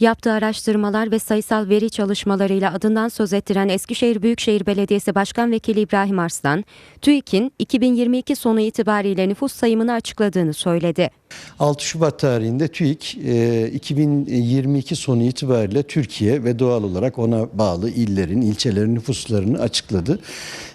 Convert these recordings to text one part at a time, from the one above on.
Yaptığı araştırmalar ve sayısal veri çalışmalarıyla adından söz ettiren Eskişehir Büyükşehir Belediyesi Başkan Vekili İbrahim Arslan, TÜİK'in 2022 sonu itibariyle nüfus sayımını açıkladığını söyledi. 6 Şubat tarihinde TÜİK e, 2022 sonu itibariyle Türkiye ve doğal olarak ona bağlı illerin, ilçelerin nüfuslarını açıkladı.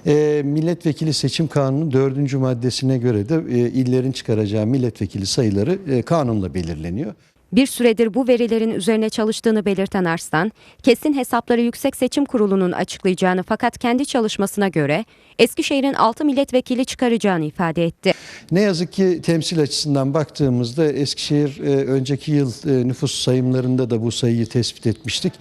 E, Milletvekili seçim kanunu 4. maddesine göre de e, illerin çıkaracağı milletvekili sayıları e, kanunla belirleniyor. Bir süredir bu verilerin üzerine çalıştığını belirten Arslan, kesin hesapları Yüksek Seçim Kurulu'nun açıklayacağını fakat kendi çalışmasına göre Eskişehir'in 6 milletvekili çıkaracağını ifade etti. Ne yazık ki temsil açısından baktığımızda Eskişehir e, önceki yıl e, nüfus sayımlarında da bu sayıyı tespit etmiştik.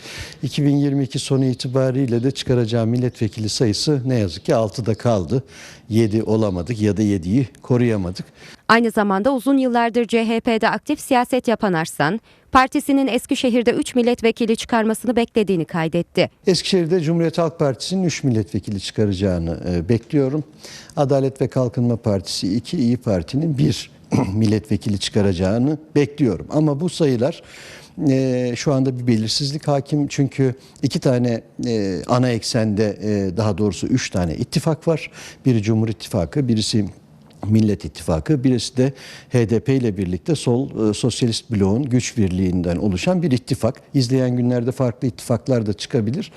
2022 sonu itibariyle de çıkaracağı milletvekili sayısı ne yazık ki 6'da kaldı. 7 olamadık ya da 7'yi koruyamadık. Aynı zamanda uzun yıllardır CHP'de aktif siyaset yapan Arslan, partisinin Eskişehir'de 3 milletvekili çıkarmasını beklediğini kaydetti. Eskişehir'de Cumhuriyet Halk Partisi'nin 3 milletvekili çıkaracağını e, bekliyorum. Adalet ve Kalkınma Partisi 2, İyi Parti'nin 1 milletvekili çıkaracağını bekliyorum. Ama bu sayılar e, şu anda bir belirsizlik hakim. Çünkü iki tane e, ana eksende e, daha doğrusu üç tane ittifak var. Biri Cumhur İttifakı, birisi Millet İttifakı, birisi de HDP ile birlikte sol e, sosyalist bloğun güç birliğinden oluşan bir ittifak. İzleyen günlerde farklı ittifaklar da çıkabilir.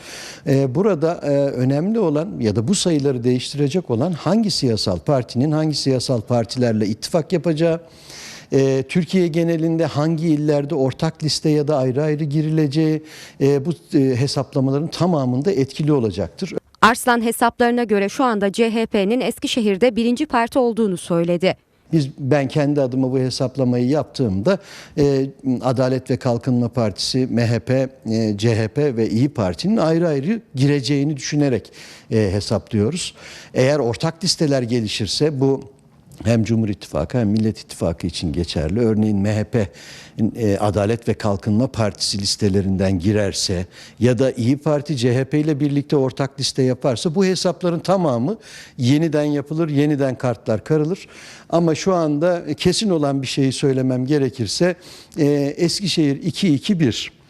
E, burada e, önemli olan ya da bu sayıları değiştirecek olan hangi siyasal partinin hangi siyasal partilerle ittifak yapacağı, Türkiye genelinde hangi illerde ortak liste ya da ayrı ayrı girileceği bu hesaplamaların tamamında etkili olacaktır. Arslan hesaplarına göre şu anda CHP'nin Eskişehir'de birinci parti olduğunu söyledi. Biz ben kendi adıma bu hesaplamayı yaptığımda e, Adalet ve Kalkınma Partisi, MHP, e, CHP ve İyi Parti'nin ayrı ayrı gireceğini düşünerek e, hesaplıyoruz. Eğer ortak listeler gelişirse bu hem Cumhur İttifakı hem Millet İttifakı için geçerli. Örneğin MHP e, Adalet ve Kalkınma Partisi listelerinden girerse ya da İyi Parti CHP ile birlikte ortak liste yaparsa bu hesapların tamamı yeniden yapılır, yeniden kartlar karılır. Ama şu anda kesin olan bir şeyi söylemem gerekirse e, Eskişehir 2-2-1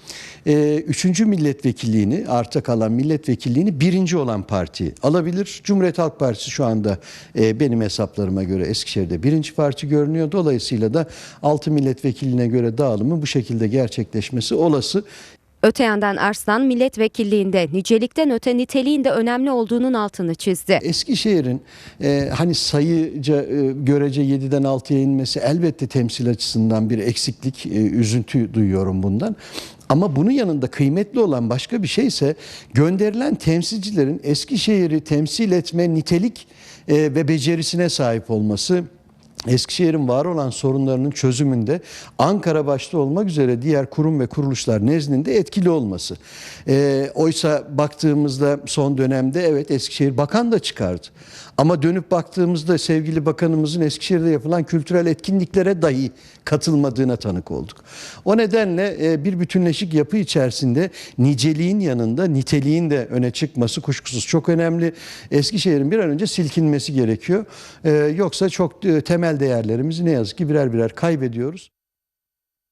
e, üçüncü milletvekilliğini arta kalan milletvekilliğini birinci olan parti alabilir. Cumhuriyet Halk Partisi şu anda e, benim hesaplarıma göre Eskişehir'de birinci parti görünüyor. Dolayısıyla da altı milletvekiline göre dağılımı bu şekilde gerçekleşmesi olası. Öte yandan Arslan milletvekilliğinde nicelikten öte niteliğin de önemli olduğunun altını çizdi. Eskişehir'in e, hani sayıca e, görece 7'den 6'ya inmesi elbette temsil açısından bir eksiklik, e, üzüntü duyuyorum bundan. Ama bunun yanında kıymetli olan başka bir şey ise gönderilen temsilcilerin Eskişehir'i temsil etme nitelik e, ve becerisine sahip olması. Eskişehir'in var olan sorunlarının çözümünde Ankara başta olmak üzere diğer kurum ve kuruluşlar nezdinde etkili olması. E, oysa baktığımızda son dönemde evet Eskişehir bakan da çıkardı. Ama dönüp baktığımızda sevgili bakanımızın Eskişehir'de yapılan kültürel etkinliklere dahi katılmadığına tanık olduk. O nedenle e, bir bütünleşik yapı içerisinde niceliğin yanında niteliğin de öne çıkması kuşkusuz çok önemli. Eskişehir'in bir an önce silkinmesi gerekiyor. E, yoksa çok e, temel değerlerimizi ne yazık ki birer birer kaybediyoruz.